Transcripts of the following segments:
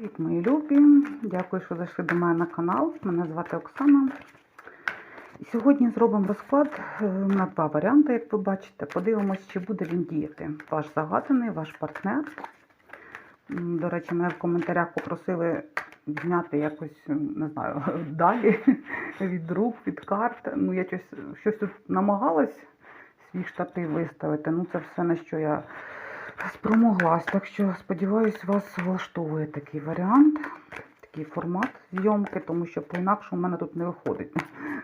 Привіт, мої любі! Дякую, що зайшли до мене на канал. Мене звати Оксана. І сьогодні зробимо розклад е, на два варіанти, як ви бачите. Подивимось, чи буде він діяти. Ваш загаданий, ваш партнер. До речі, мене в коментарях попросили зняти якось, не знаю, далі від рук, від карт. Ну, я щось, щось тут намагалась свій штатив виставити. Ну, це все на що я спромоглась. Так що, сподіваюсь, вас влаштовує такий варіант, такий формат зйомки, тому що по-інакше у мене тут не виходить.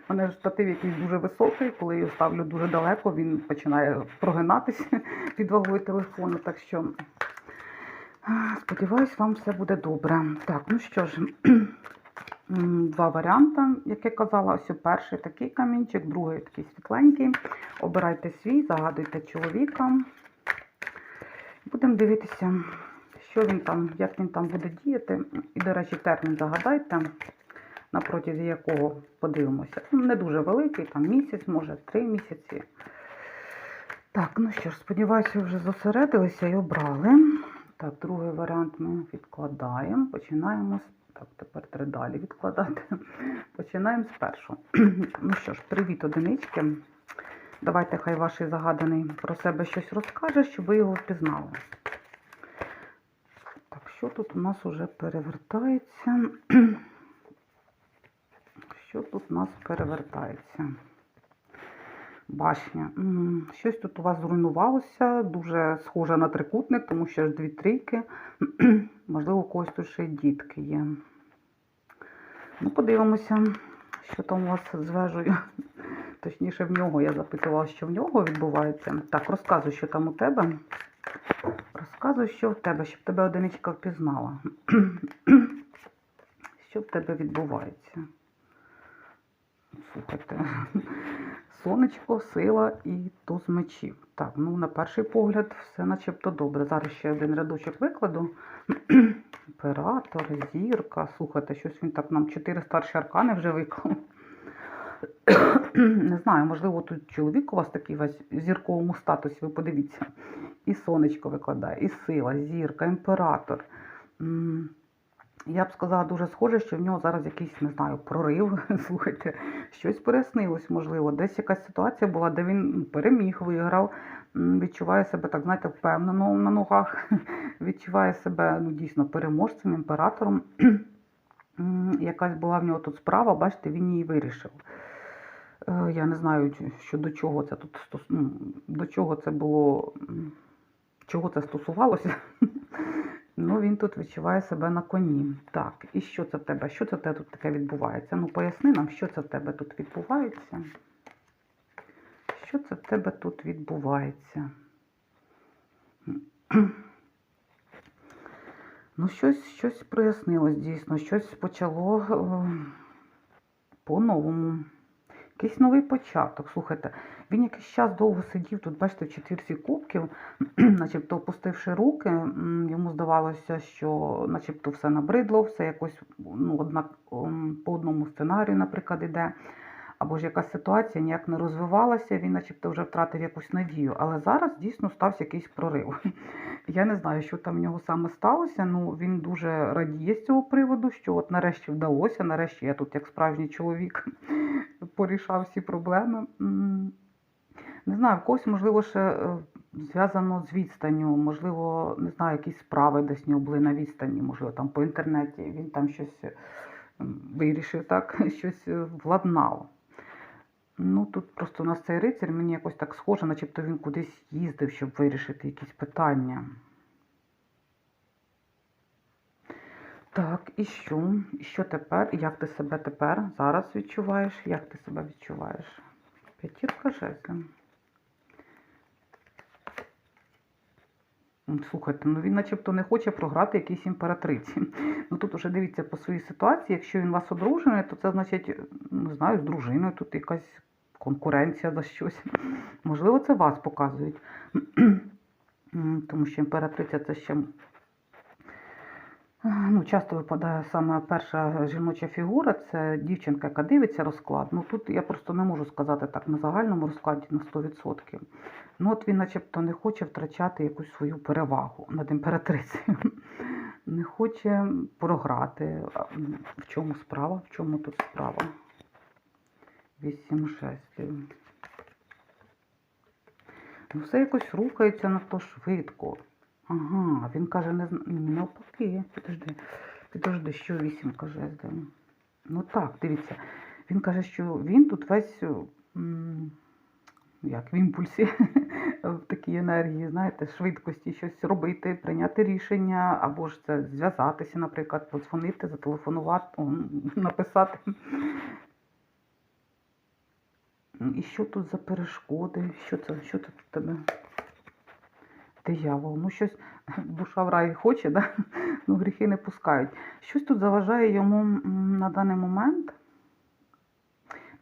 У мене ж штатив якийсь дуже високий, коли його ставлю дуже далеко, він починає прогинатися під вагою телефону. Так що а, сподіваюсь, вам все буде добре. Так, ну що ж. Два варіанти, як я казала, ось перший такий камінчик, другий такий світленький. Обирайте свій, загадуйте чоловіка. Будемо дивитися, що він там, як він там буде діяти. І, до речі, термін загадайте, на протязі якого подивимося. Ну, Не дуже великий, там місяць, може, три місяці. Так, ну що ж, сподіваюся, вже зосередилися і обрали. Так, другий варіант ми відкладаємо. Починаємо з. Так, тепер три далі відкладати. Починаємо з першого. ну що ж, привіт, одинички. Давайте хай ваш загаданий про себе щось розкаже, щоб ви його впізнали. Так, що тут у нас уже перевертається? Що тут у нас перевертається? Башня. Щось тут у вас зруйнувалося, дуже схоже на трикутник, тому що ж дві трійки. Можливо, у когось тут ще й дітки є. Ну, подивимося, що там у вас з вежею. Точніше, в нього я запитувала, що в нього відбувається. Так, розказуй, що там у тебе. Розказуй, що в тебе, щоб тебе одиничка впізнала. Що в тебе відбувається? Слухайте, сонечко, сила і туз мечів. Так, ну на перший погляд все начебто добре. Зараз ще один рядочок викладу. Імператор, зірка. Слухайте, щось він так нам чотири старші аркани вже виклав. Не знаю, можливо, тут чоловік у вас такий весь в зірковому статусі, ви подивіться. І сонечко викладає, і сила, зірка, імператор. Я б сказала, дуже схоже, що в нього зараз якийсь, не знаю, прорив. Слухайте, щось переснилось, можливо. Десь якась ситуація була, де він переміг, виграв, відчуває себе, так знаєте, впевнено на ногах, відчуває себе ну, дійсно переможцем, імператором. Якась була в нього тут справа, бачите, він її вирішив. Е, Я не знаю, що до чого це тут ну, до чого це було, чого це стосувалося. Ну, він тут відчуває себе на коні. Так, і що це в тебе? Що це в тебе тут таке відбувається? Ну, поясни нам, що це в тебе тут відбувається. Що це в тебе тут відбувається? Ну, щось, щось прояснилось дійсно, щось почало е, по-новому. Якийсь новий початок. Слухайте, він якийсь час довго сидів, тут, бачите, в четвірці кубків, начебто опустивши руки, йому здавалося, що начебто все набридло, все якось ну, однак, по одному сценарію, наприклад, іде. Або ж якась ситуація ніяк не розвивалася, він начебто вже втратив якусь надію. Але зараз дійсно стався якийсь прорив. Я не знаю, що там в нього саме сталося. Ну він дуже радіє з цього приводу, що от нарешті вдалося, нарешті я тут, як справжній чоловік, порішав всі проблеми. Не знаю, в когось, можливо, ще е, зв'язано з відстанню, можливо, не знаю, якісь справи десь нього були на відстані, можливо, там по інтернеті. Він там щось вирішив, так, щось е, владнав. Ну, тут просто у нас цей рицар, мені якось так схоже, начебто він кудись їздив, щоб вирішити якісь питання. Так, і що? І що тепер? Як ти себе тепер зараз відчуваєш? Як ти себе відчуваєш? П'ятірка жезлів. Слухайте, ну він начебто не хоче програти якійсь імператриці. Ну тут уже дивіться по своїй ситуації, якщо він вас одружений, то це значить, не знаю, з дружиною тут якась конкуренція за щось. Можливо, це вас показують. Тому що імператриця це ще Ну, часто випадає саме перша жіноча фігура, це дівчинка, яка дивиться розклад. Ну тут я просто не можу сказати так на загальному розкладі на 100%. Ну от він начебто не хоче втрачати якусь свою перевагу над імператрицею. не хоче програти. В чому справа? В чому тут справа? Вісім жезлів. Ну, все якось рухається на то швидко. Ага, він каже, не навпаки. Підожди, підожди, що вісімка жезлів? Ну так, дивіться. Він каже, що він тут весь як в імпульсі, в такій енергії, знаєте, швидкості щось робити, прийняти рішення, або ж це зв'язатися, наприклад, подзвонити, зателефонувати, написати. І що тут за перешкоди? Що це? Що тут тебе? Диявол, ну щось душа в рай хоче, да? ну гріхи не пускають. Щось тут заважає йому на даний момент.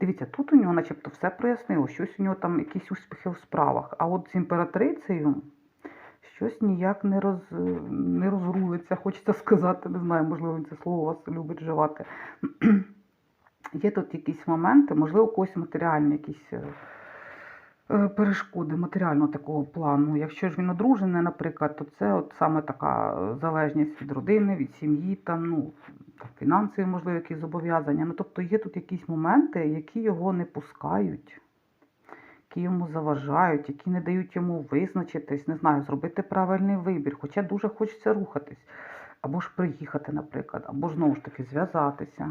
Дивіться, тут у нього начебто все прояснило, щось у нього там якісь успіхи в справах. А от з імператрицею щось ніяк не, роз, не розрулиться, хочеться сказати, не знаю, можливо, він це слово вас любить вживати. Є тут якісь моменти, можливо, у когось матеріальні якісь е, перешкоди матеріального такого плану. Якщо ж він одружений, наприклад, то це от саме така е, залежність від родини, від сім'ї, там, ну, фінансові, можливо, якісь зобов'язання. Ну, тобто є тут якісь моменти, які його не пускають, які йому заважають, які не дають йому визначитись, не знаю, зробити правильний вибір. Хоча дуже хочеться рухатись. Або ж приїхати, наприклад, або ж знову ж таки зв'язатися.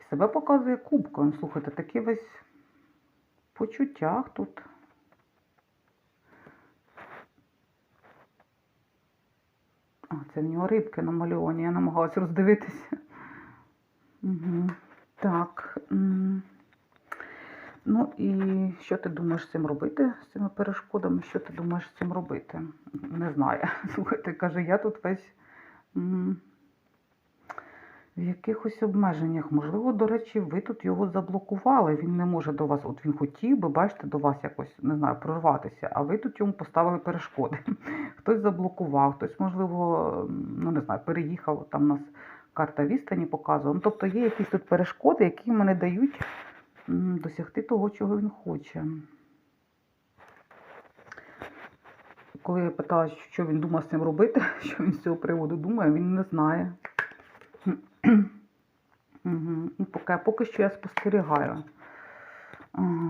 І себе показує кубкою. Слухайте, такий весь почуттях тут. А, це в нього рибки намальовані, я намагалась роздивитися. Угу. Так. Ну і що ти думаєш з цим робити, з цими перешкодами? Що ти думаєш з цим робити? Не знаю. Слухайте, каже, я тут весь в якихось обмеженнях. Можливо, до речі, ви тут його заблокували. Він не може до вас, от він хотів би, бачите, до вас якось, не знаю, прорватися, а ви тут йому поставили перешкоди. Хтось заблокував, хтось, можливо, ну не знаю, переїхав, там у нас карта відстані показувала. Ну, тобто є якісь тут перешкоди, які йому не дають досягти того, чого він хоче. Коли я питала, що він думає з цим робити, що він з цього приводу думає, він не знає. Поки, поки що я спостерігаю.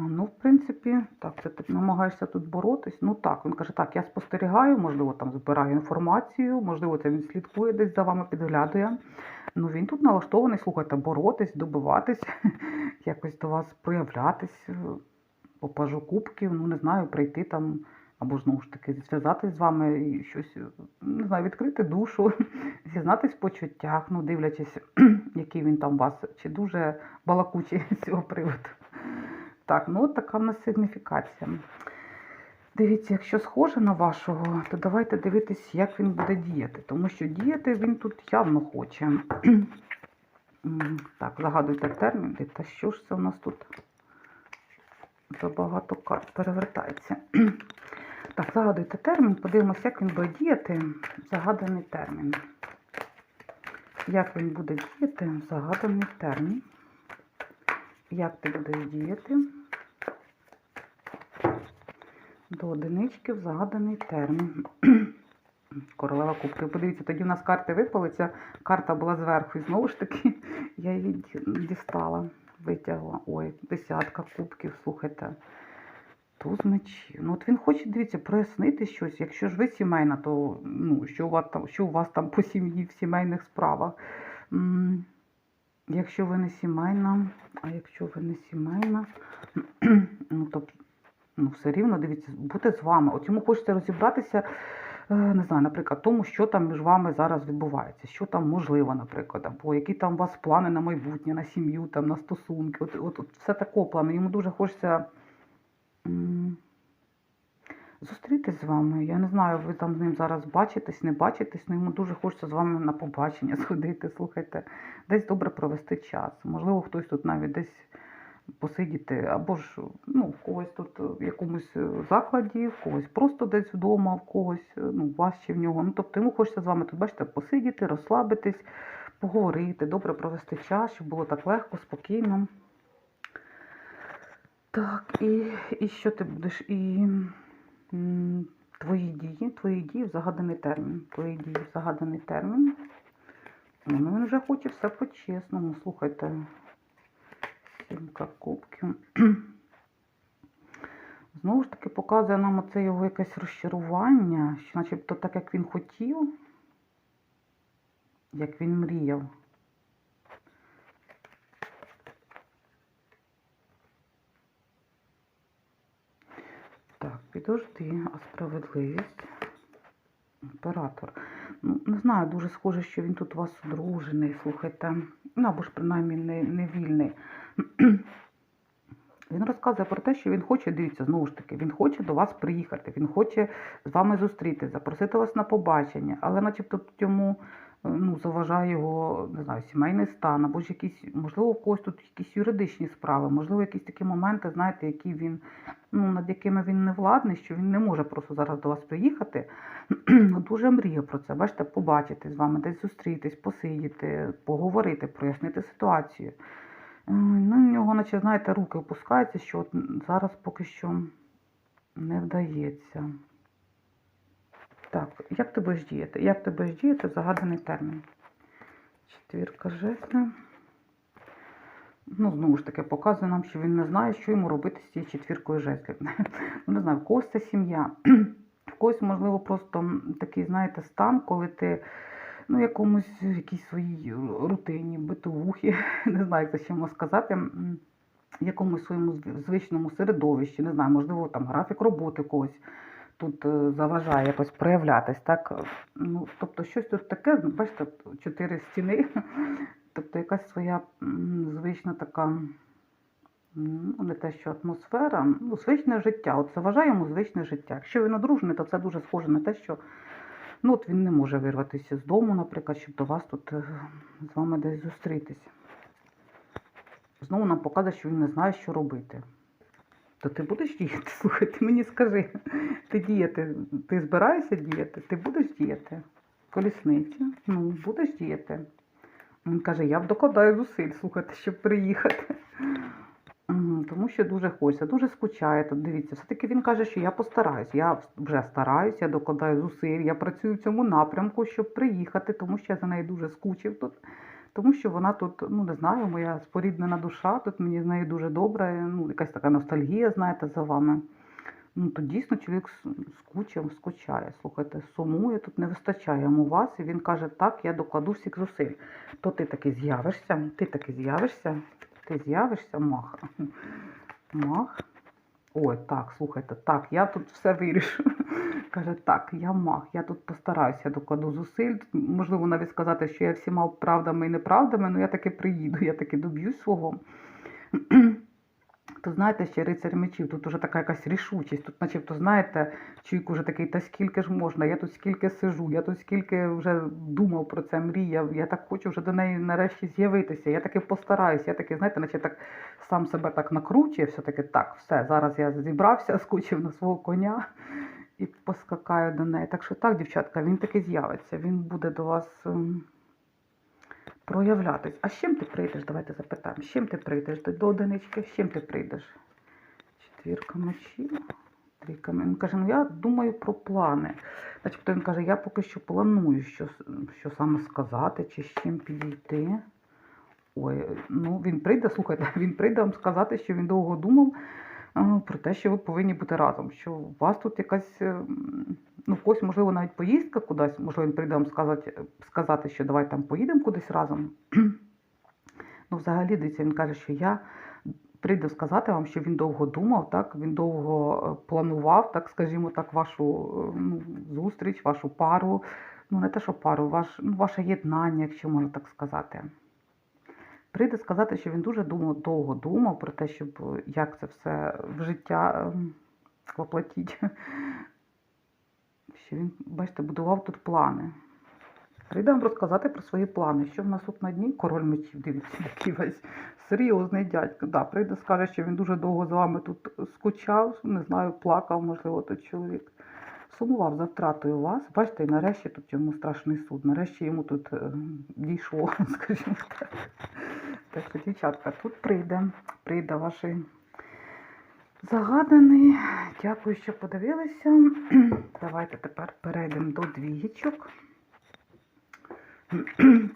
Ну, в принципі, так, це ти намагаєшся тут боротись. Ну так, він каже, так, я спостерігаю, можливо, там збираю інформацію, можливо, це він слідкує десь за вами, підглядує. Ну він тут налаштований, слухайте, боротись, добиватись, якось до вас проявлятись, е, по пажу кубків, ну не знаю, прийти там, або знову ж таки зв'язатись з вами і щось, е, не знаю, відкрити душу, зізнатись в почуттях, ну дивлячись, який він там у вас, чи дуже балакучий з цього приводу. Так, ну от така в нас сигніфікація. Дивіться, якщо схоже на вашого, то давайте дивитись, як він буде діяти. Тому що діяти він тут явно хоче. Так, загадуйте термін. Та що ж це у нас тут? Забагато карт перевертається. Так, загадуйте термін, подивимося, як він буде діяти. Загаданий термін. Як він буде діяти? Загаданий термін. Як ти будеш діяти? До одинички в загаданий термін. Королева кубків. Подивіться, тоді в нас карти випали. Ця карта була зверху. І знову ж таки я її дістала, витягла. Ой, десятка кубків, слухайте. Туз мечів. Ну, от він хоче, дивіться, прояснити щось. Якщо ж ви сімейна, то ну, що, у вас там, що у вас там по сім'ї в сімейних справах. М, Якщо ви не сімейна, а якщо ви не сімейна, ну, то ну, все рівно, дивіться, бути з вами. От йому хочеться розібратися, е, не знаю, наприклад, тому, що там між вами зараз відбувається, що там можливо, наприклад, або які там у вас плани на майбутнє, на сім'ю, там, на стосунки. От, от, от все такого плану. Йому дуже хочеться м, зустрітись з вами. Я не знаю, ви там з ним зараз бачитесь, не бачитесь, але йому дуже хочеться з вами на побачення сходити, слухайте, десь добре провести час. Можливо, хтось тут навіть десь посидіти, або ж ну, в когось тут в якомусь е, закладі, в когось просто десь вдома, в когось, е, ну, чи в нього. Ну, тобто йому хочеться з вами тут, бачите, посидіти, розслабитись, поговорити, добре провести час, щоб було так легко, спокійно. Так, і, і що ти будеш? І м, твої дії, твої дії в загаданий термін. Твої дії в загаданий термін. Ну, він вже хоче все по-чесному. Слухайте. Сімка кубків. Знову ж таки, показує нам оце його якесь розчарування, що начебто так, як він хотів, як він мріяв. Так, а справедливість. Імператор. Ну, не знаю, дуже схоже, що він тут у вас одружений, слухайте. Ну, або ж принаймні не, не вільний. Він розказує про те, що він хоче, дивіться, знову ж таки, він хоче до вас приїхати, він хоче з вами зустріти, запросити вас на побачення, але начебто йому ну, заважає його, не знаю, сімейний стан, або ж якісь, можливо, у когось тут якісь юридичні справи, можливо, якісь такі моменти, знаєте, які він, ну, над якими він не владний, що він не може просто зараз до вас приїхати. Дуже мріє про це, бачите, побачити з вами, десь зустрітись, посидіти, поговорити, прояснити ситуацію. Е, Ну, в нього, наче, знаєте, руки опускаються, що от зараз поки що не вдається. Так, як ти будеш діяти? Як ти будеш діяти в загаданий термін? Четвірка жезлів. Ну, знову ж таки, показує нам, що він не знає, що йому робити з цією четвіркою жезлів. Ну, не знаю, в когось це сім'я. В когось, можливо, просто такий, знаєте, стан, коли ти ну, якомусь в якійсь своїй рутині, битовухі, не знаю, як це ще можна сказати, м, якомусь своєму звичному середовищі, не знаю, можливо, там графік роботи когось тут е, заважає якось проявлятись, так? Ну, тобто щось тут таке, бачите, чотири стіни, тобто якась своя звична така, ну, не те, що атмосфера, ну, звичне життя. От заважає йому звичне життя. Якщо він одружений, то це дуже схоже на те, що Ну, от він не може вирватися з дому, наприклад, щоб до вас тут е, з вами десь зустрітися. Знову нам показує, що він не знає, що робити. То ти будеш діяти? Слухай, ти мені скажи, ти діяти, ти збираєшся діяти? Ти будеш діяти? Колісниця? Ну, будеш діяти. Він каже, я б докладаю зусиль, слухайте, щоб приїхати. Тому що дуже хочеться, дуже скучає тут. Дивіться, все-таки він каже, що я постараюсь. Я вже стараюсь, я докладаю зусиль, я працюю в цьому напрямку, щоб приїхати, тому що я за нею дуже скучив тут. Тому що вона тут, ну не знаю, моя споріднена душа, тут мені з нею дуже добре, ну, якась така ностальгія, знаєте, за вами. Ну, то дійсно чоловік скучив, скучає. Слухайте, сумує, тут не вистачає йому вас, і він каже, так, я докладу всіх зусиль. То ти таки з'явишся, ти таки з'явишся, ти з'явишся, мах. Мах. Ой, так, слухайте, так, я тут все вирішу. Каже, так, я мах, я тут постараюся, докладу зусиль. Можливо, навіть сказати, що я всіма правдами і неправдами, але я таки приїду, я таки доб'юсь свого. То знаєте, ще рицар мечів, тут уже така якась рішучість. Тут, начебто, знаєте, чоловік уже такий, та скільки ж можна, я тут скільки сижу, я тут скільки вже думав про це, мріяв, я так хочу вже до неї нарешті з'явитися, я таки постараюся, я таки, знаєте, наче так сам себе так накручує, все-таки так, все, зараз я зібрався, скучив на свого коня і поскакаю до неї. Так що так, дівчатка, він таки з'явиться, він буде до вас ем, проявлятись. А з чим ти прийдеш? Давайте запитаємо. З чим ти прийдеш до, одинички? З чим ти прийдеш? Четвірка мечів. Він каже, ну я думаю про плани. Начебто він каже, я поки що планую, що, що саме сказати, чи з чим підійти. Ой, ну він прийде, слухайте, він прийде вам сказати, що він довго думав про те, що ви повинні бути разом. Що у вас тут якась, е, ну, в когось, можливо, навіть поїздка кудись, можливо, він прийде вам сказати, сказати, що давай там поїдемо кудись разом. ну, взагалі, дивіться, він каже, що я прийду сказати вам, що він довго думав, так, він довго е, планував, так, скажімо так, вашу е, ну, зустріч, вашу пару. Ну, не те, що пару, ваш, ну, ваше єднання, якщо можна так сказати. Прийде сказати, що він дуже думав, довго думав про те, щоб е, як це все в життя ем, воплотіть. Що він, бачите, будував тут плани. Прийде вам розказати про свої плани. Що в нас тут на дні? Король мечів, дивіться, який весь серйозний дядько. Да, прийде, скаже, що він дуже довго з вами тут скучав, не знаю, плакав, можливо, той чоловік. Сумував за втратою вас. Бачите, і нарешті тут йому страшний суд. Нарешті йому тут е, дійшло, скажімо так. Так що, дівчатка, тут прийде, прийде ваш загаданий. Дякую, що подивилися. Давайте тепер перейдемо до двієчок.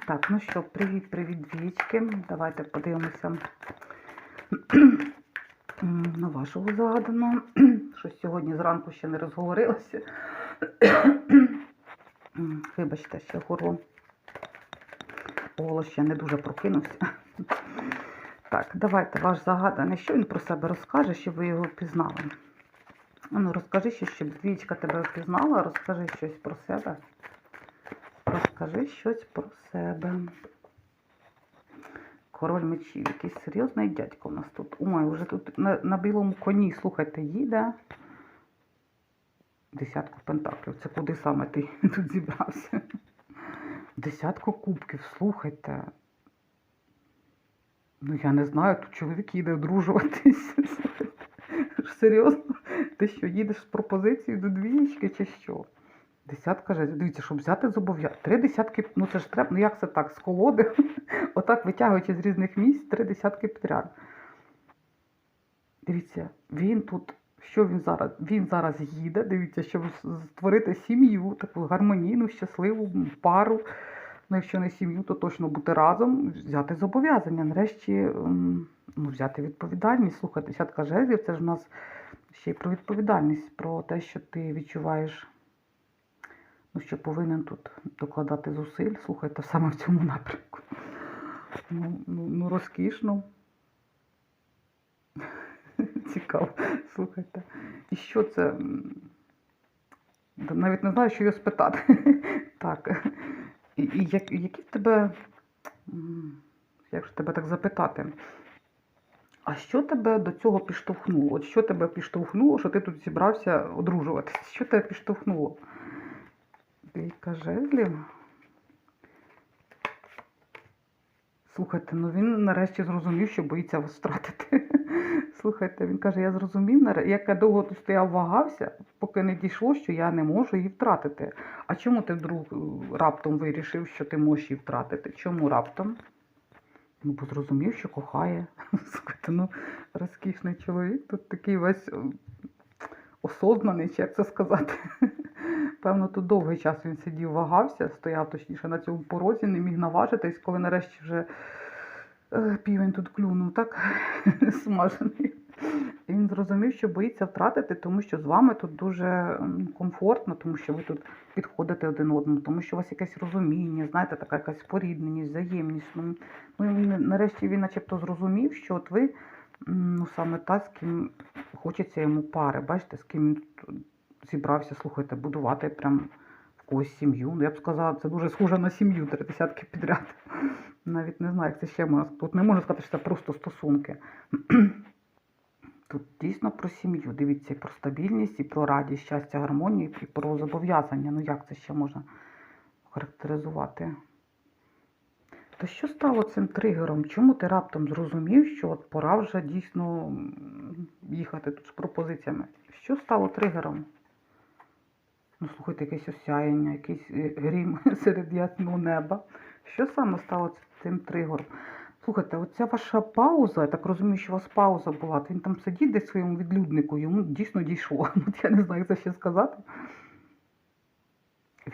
Так, ну що, привіт, привіт, двієчки. Давайте подивимося на вашого загаданого. Щось сьогодні зранку ще не розговорилася. Вибачте, ще горло. Голос ще не дуже прокинувся. Так, давайте ваш загаданий. Що він про себе розкаже, щоб ви його впізнали? Ну, розкажи щось, щоб двічка тебе впізнала, розкажи щось про себе. Розкажи щось про себе. Король мечів, якийсь серйозний дядько у нас тут. Ой, вже тут на, на білому коні, слухайте, їде. Десятку пентаклів. Це куди саме ти тут зібрався? Десятку кубків, слухайте. Ну, я не знаю, тут чоловік їде одружуватись. Серйозно? Ти що, їдеш з пропозицією до двієчки чи що? Десятка же, дивіться, щоб взяти зобов'язання. Три десятки, ну це ж треба, ну як це так, з колоди, отак витягуючи з різних місць, три десятки підряд. Дивіться, він тут, що він зараз? Він зараз їде, дивіться, щоб створити сім'ю, таку гармонійну, щасливу пару. Ну, якщо не сім'ю, то точно бути разом, взяти зобов'язання. Нарешті ем, ну, взяти відповідальність. Слухай, десятка жезлів, це ж у нас ще й про відповідальність, про те, що ти відчуваєш, ну, що повинен тут докладати зусиль. Слухайте, саме в цьому напрямку. Ну, ну, ну розкішно. Цікаво, слухайте. І що це? Навіть не знаю, що його спитати. Так. І, як, які в тебе. Як ж тебе так запитати? А що тебе до цього підштовхнуло? От що тебе підштовхнуло, що ти тут зібрався одружуватися? Що тебе підштовхнуло? Двійка жезлів. Слухайте, ну він нарешті зрозумів, що боїться вас втратити. Слухайте, він каже, я зрозумів, як я довго тут стояв, вагався, поки не дійшло, що я не можу її втратити. А чому ти вдруг е, раптом вирішив, що ти можеш її втратити? Чому раптом? Ну, бо зрозумів, що кохає. Слухайте, ну розкішний чоловік, тут такий весь е, осознаний, чи як це сказати. Певно, тут довгий час він сидів, вагався, стояв точніше на цьому порозі, не міг наважитись, коли нарешті вже е, півень тут клюнув, так смажений. І він зрозумів, що боїться втратити, тому що з вами тут дуже комфортно, тому що ви тут підходите один одному, тому що у вас якесь розуміння, знаєте, така якась спорідненість, взаємність. Ну, ну нарешті він начебто зрозумів, що от ви ну, саме та, з ким хочеться йому пари. Бачите, з ким він тут зібрався, слухайте, будувати прям в когось сім'ю. Ну, я б сказала, це дуже схоже на сім'ю, три десятки підряд. Навіть не знаю, як це ще можна. Тут не можна сказати, що це просто стосунки. Тут дійсно про сім'ю. Дивіться, і про стабільність, і про радість, щастя, гармонію, і про зобов'язання. Ну як це ще можна характеризувати? То що стало цим тригером? Чому ти раптом зрозумів, що от пора вже дійсно їхати тут з пропозиціями? Що стало тригером? Ну, слухайте, якесь осяяння, якийсь е, грім серед ясного неба. Що саме стало цим тригором? Слухайте, оця ваша пауза, я так розумію, що у вас пауза була, то він там сидить десь своєму відлюднику, йому дійсно дійшло. От я не знаю, як це ще сказати.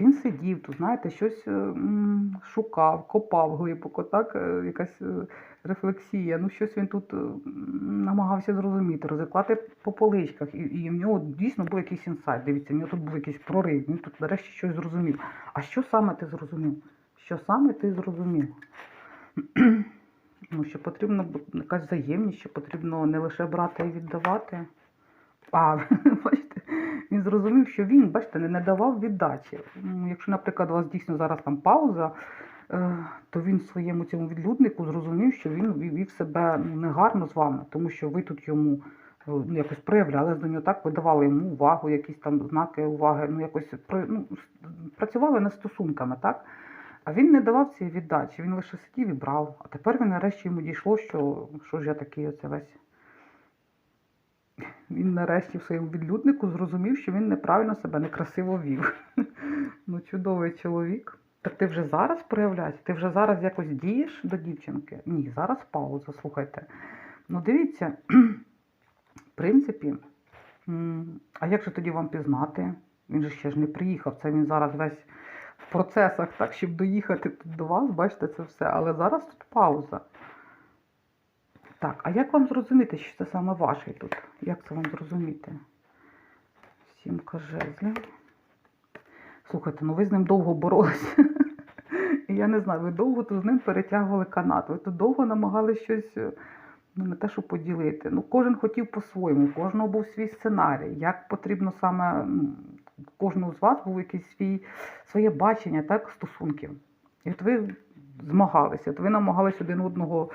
Він сидів тут, знаєте, щось е, шукав, копав глибоко, так, е, якась е, рефлексія. Ну, щось він тут намагався зрозуміти, розіклати по поличках. І, і в нього дійсно був якийсь інсайт. Дивіться, в нього тут був якийсь прорив, він тут нарешті щось зрозумів. А що саме ти зрозумів? Що саме ти зрозумів? Ну, що потрібно якась взаємність, що потрібно не лише брати і віддавати. А, бачите, він зрозумів, що він, бачите, не, не давав віддачі. Якщо, наприклад, у вас дійсно зараз там пауза, е, то він своєму цьому відлюднику зрозумів, що він вів себе ну, негарно з вами, тому що ви тут йому е, ну, якось проявляли до нього так, ви давали йому увагу, якісь там знаки уваги, ну якось ну, працювали над стосунками, так? А він не давав цієї віддачі, він лише сидів і брав. А тепер він нарешті йому дійшло, що, що ж я такий оце весь. Він нарешті в своєму відлюднику зрозумів, що він неправильно себе некрасиво вів. Ну, чудовий чоловік. Так ти вже зараз проявляєшся? Ти вже зараз якось дієш до дівчинки? Ні, зараз пауза, слухайте. Ну, дивіться, принципі, а як же тоді вам пізнати? Він же ще ж не приїхав. Це він зараз весь в процесах, так, щоб доїхати тут до вас, бачите, це все. Але зараз тут пауза. Так, а як вам зрозуміти, що це саме ваший тут? Як це вам зрозуміти? Сімка жезлів. Слухайте, ну ви з ним довго боролися. Я не знаю, ви довго тут з ним перетягували канат. Ви тут довго намагалися щось, е, ну не те, що поділити. Ну, кожен хотів по-своєму, у кожного був свій сценарій. Як потрібно саме ну, кожного з вас був якийсь свій своє бачення так, стосунків. І от ви змагалися, от ви намагалися один одного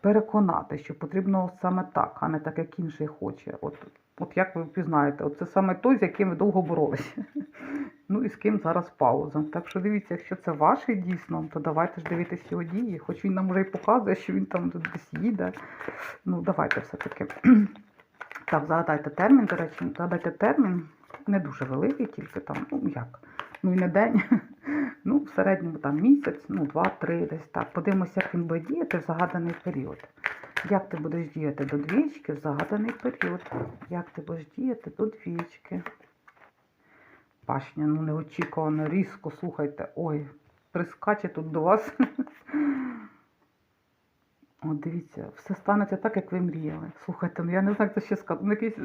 переконати, що потрібно саме так, а не так, як інший хоче. От, от як ви впізнаєте, це саме той, з яким ви довго боролися. Ну і з ким зараз пауза. Так що дивіться, якщо це ваше дійсно, то давайте ж дивитися його дії. Хоч він нам вже і показує, що він там десь їде. Ну, давайте все-таки. Так, загадайте термін, до речі, загадайте термін. Не дуже великий, тільки там, ну як, ну і не день. Ну, в середньому там місяць, ну, два-три десь так. Подивимося, як він буде діяти в загаданий період. Як ти будеш діяти до двічки в загаданий період? Як ти будеш діяти до двічки? Пашня, ну неочікувано, різко, слухайте. Ой, прискаче тут до вас. От дивіться, все станеться так, як ви мріяли. Слухайте, ну я не знаю, як це ще сказати. Ну, якийсь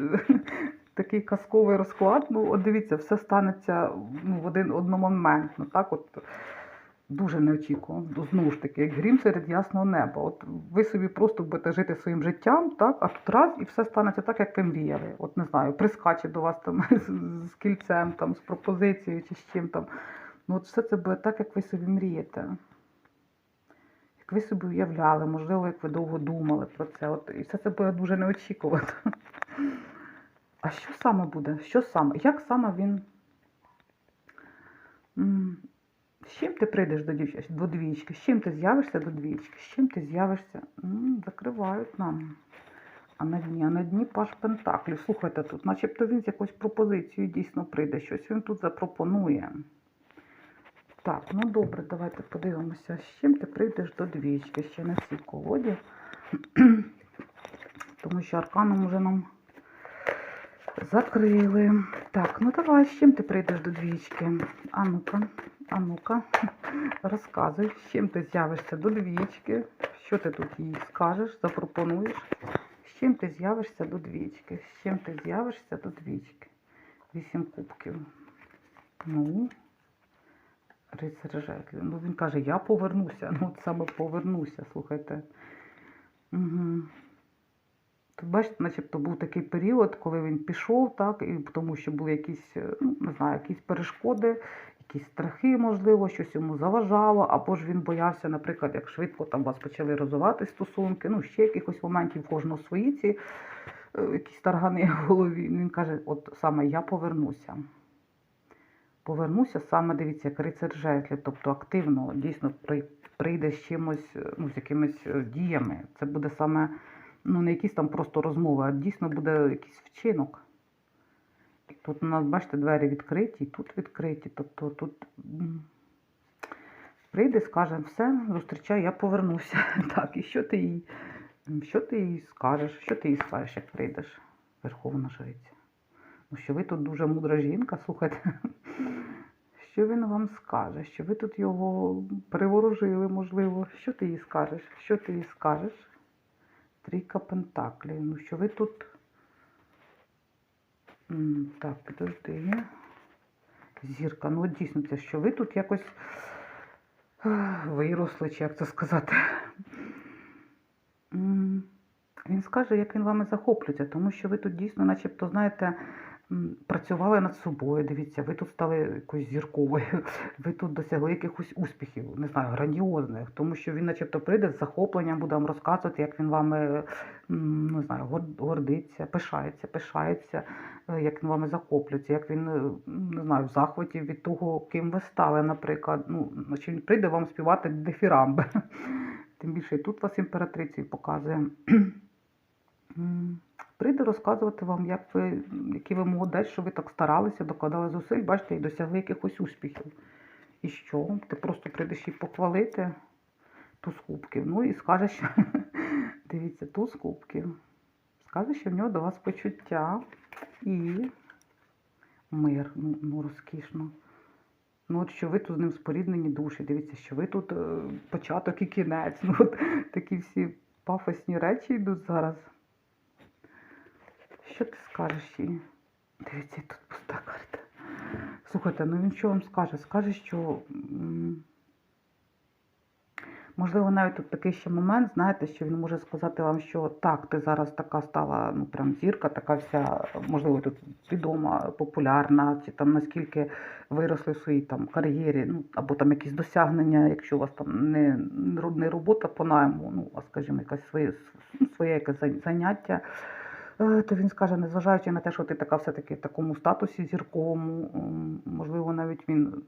такий казковий розклад. Ну, от дивіться, все станеться ну, в один одномоментно. Так, от дуже неочікувано. Знову ж таки, як грім серед ясного неба. От ви собі просто будете жити своїм життям, так, а тут раз і все станеться так, як ви мріяли. От не знаю, прискаче до вас там з кільцем, там, з пропозицією чи з чим там. Ну, от все це буде так, як ви собі мрієте. Як ви собі уявляли, можливо, як ви довго думали про це. От, і все це буде дуже неочікувано. А що саме буде? Що саме? Як саме він. З чим ти прийдеш до, дівч... до двічки? З чим ти з'явишся до двічки? З чим ти з'явишся? Закривають нам. А на дні, а на дні паш Пентаклів. Слухайте тут, начебто він з якоюсь пропозицією дійсно прийде. Щось він тут запропонує. Так, ну добре, давайте подивимося, з чим ти прийдеш до двічки. Ще не всі колоді. Тому що арканом вже нам закрили. Так, ну давай, з чим ти прийдеш до двічки? А ну-ка, а ну-ка, розказуй, з чим ти з'явишся до двічки, що ти тут їй скажеш, запропонуєш, з чим ти з'явишся до двічки, з чим ти з'явишся до двічки. Вісім кубків. Ну, рицар жезлів. Ну, він каже, я повернуся. Ну, от саме повернуся, слухайте. Угу. Тут, бачите, начебто був такий період, коли він пішов, так, і тому що були якісь, е, ну, не знаю, якісь перешкоди, якісь страхи, можливо, щось йому заважало, або ж він боявся, наприклад, як швидко там у вас почали розвивати стосунки, ну, ще якихось моментів кожного свої ці е, якісь таргани в голові. Він каже, от саме я повернуся. Повернуся саме, дивіться, як рицар жезлів, тобто активно, дійсно прийде з чимось, е, ну, з якимись діями. Це буде саме ну, не якісь там просто розмови, а дійсно буде якийсь вчинок. Тут у нас, бачите, двері відкриті, тут відкриті. Тобто тут прийде, скаже, все, зустрічай, я повернуся. Так, і що ти їй, що ти їй скажеш? Що ти їй скажеш, як прийдеш, Верховна Жриця? Ну, що ви тут дуже мудра жінка, слухайте. Що він вам скаже? Що ви тут його приворожили, можливо. Що ти їй скажеш? Що ти їй скажеш? Трійка пентаклів. Ну, що ви тут. Так, підожди. Зірка. Ну, от дійсно, це що ви тут якось виросли, чи як це сказати. Він скаже, як він вами захоплюється, тому що ви тут дійсно, начебто, знаєте, працювали над собою. Дивіться, ви тут стали якоюсь зірковою, ви тут досягли якихось успіхів, не знаю, грандіозних, тому що він, начебто, прийде з захопленням, буде вам розказувати, як він вами не знаю, гордиться, пишається, пишається, е, як він вами захоплюється, як він е, не знаю, в захваті від того, ким ви стали, наприклад. Ну, значить, він прийде вам співати дифірамби. Тим більше і тут вас імператрицею показує. Прийде розказувати вам, як ви, які ви молодець, що ви так старалися, докладали зусиль, бачите, і досягли якихось успіхів. І що? Ти просто прийдеш їй похвалити туз кубків. Ну і скаже, що дивіться, туз кубків. Каже, що в нього до вас почуття і мир. Ну, ну розкішно. Ну, от що ви тут з ним споріднені душі. Дивіться, що ви тут е, початок і кінець. Ну, от такі всі пафосні речі йдуть зараз. Що ти скажеш їй? Дивіться, тут пуста карта. Слухайте, ну він що вам скаже? Скаже, що. Можливо, навіть тут такий ще момент, знаєте, що він може сказати вам, що так, ти зараз така стала, ну прям зірка, така вся, можливо, тут відома, популярна, чи там наскільки виросли в своїй там кар'єрі, ну або там якісь досягнення, якщо у вас там не, не робота по найму, ну а скажімо, якась своє, своє якесь заняття. Е, То він скаже, незважаючи на те, що ти така все-таки в такому статусі зірковому, можливо, навіть він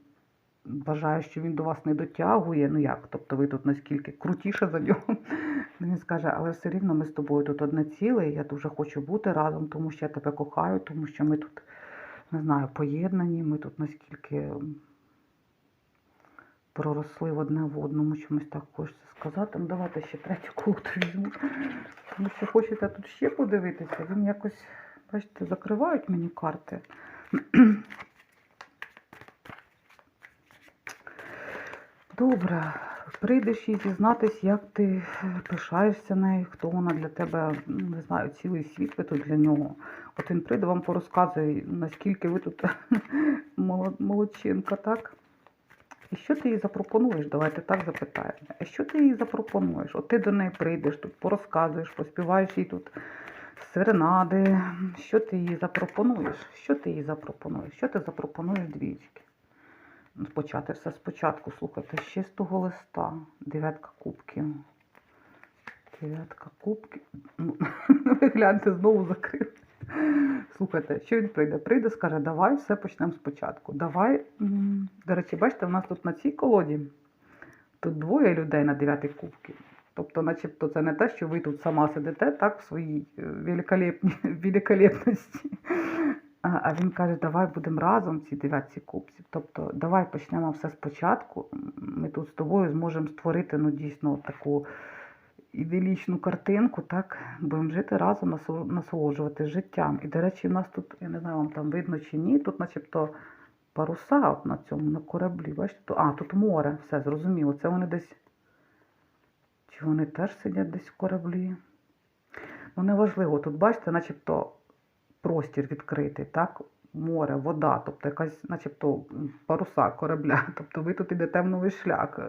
вважає, що він до вас не дотягує. Ну як? Тобто ви тут наскільки крутіше за нього. Він скаже, але все рівно ми з тобою тут одне ціле, і я дуже хочу бути разом, тому що я тебе кохаю, тому що ми тут, не знаю, поєднані, ми тут наскільки проросли одне в одному, чомусь так хочеться сказати. Ну давайте ще третю колоду візьму. Тому що хочете тут ще подивитися, він якось, бачите, закривають мені карти. Добре, прийдеш їй дізнатись, як ти пишаєшся нею, хто вона для тебе, не знаю, цілий світ ви тут для нього. От він прийде, вам порозказує, наскільки ви тут молодчинка, так? І що ти їй запропонуєш? Давайте так запитаємо. А що ти їй запропонуєш? От ти до неї прийдеш, тут порозказуєш, поспіваєш їй тут серенади. Що ти їй запропонуєш? Що ти їй запропонуєш? Що ти запропонуєш двічки? Ну, Почати все спочатку. Слухайте, з чистого листа. Дев'ятка кубків. Дев'ятка кубків. Ну, гляньте, знову закрив. Слухайте, що він прийде? Прийде, скаже, давай все почнемо спочатку. Давай. До речі, бачите, у нас тут на цій колоді тут двоє людей на дев'ятий кубки. Тобто, начебто, це не те, що ви тут сама сидите, так, в своїй е, великолепності. А а він каже, давай будемо разом ці дев'ятці кубців. Тобто, давай почнемо все спочатку. Ми тут з тобою зможемо створити ну, дійсно таку іделічну картинку, так? Будемо жити разом, насоло- насолоджуватись життям. І, до речі, в нас тут, я не знаю, вам там видно чи ні, тут начебто паруса от на цьому, на кораблі. Бачите? А, тут море, все, зрозуміло. Це вони десь. Чи вони теж сидять десь в кораблі? Ну, неважливо, тут бачите, начебто простір відкритий, так? Море, вода, тобто якась, начебто, паруса корабля. Тобто ви тут йдете в новий шлях.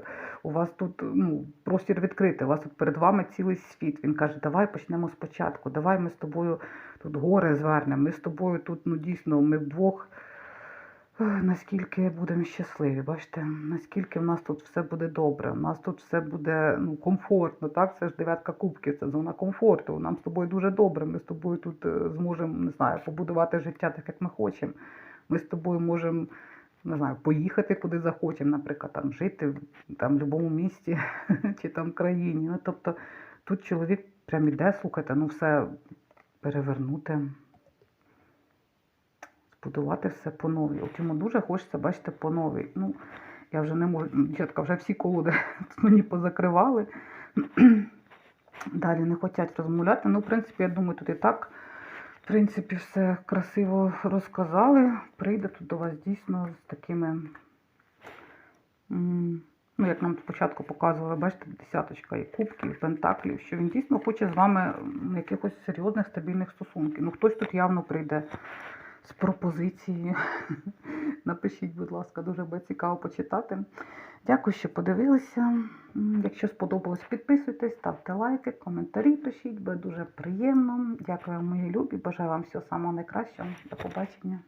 У вас тут ну, простір відкритий, у вас тут перед вами цілий світ. Він каже, давай почнемо спочатку, давай ми з тобою тут гори звернемо, ми з тобою тут, ну дійсно, ми вдвох. Наскільки будемо щасливі, бачите, наскільки в нас тут все буде добре, у нас тут все буде ну, комфортно, так? Це ж дев'ятка кубків, це зона комфорту. Нам з тобою дуже добре. Ми з тобою тут е, зможемо, не знаю, побудувати життя так, як ми хочемо. Ми з тобою можемо, не знаю, поїхати куди захочемо, наприклад, там жити там, в будь-якому місті чи там країні. Ну, тобто тут чоловік прям іде, слухайте, ну все перевернути збудувати все по новій. От йому дуже хочеться, бачите, по новій. Ну, я вже не можу, дівчатка, вже всі колоди мені позакривали. Далі не хочуть розмовляти. Ну, в принципі, я думаю, тут і так, в принципі, все красиво розказали. Прийде тут до вас дійсно з такими. Ну, як нам спочатку показували, бачите, десяточка і кубків, і пентаклів, що він дійсно хоче з вами якихось серйозних стабільних стосунків. Ну, хтось тут явно прийде з пропозицією. Напишіть, будь ласка, дуже буде цікаво почитати. Дякую, що подивилися. Якщо сподобалось, підписуйтесь, ставте лайки, коментарі пишіть, буде дуже приємно. Дякую, мої любі. Бажаю вам всього самого найкращого. До побачення.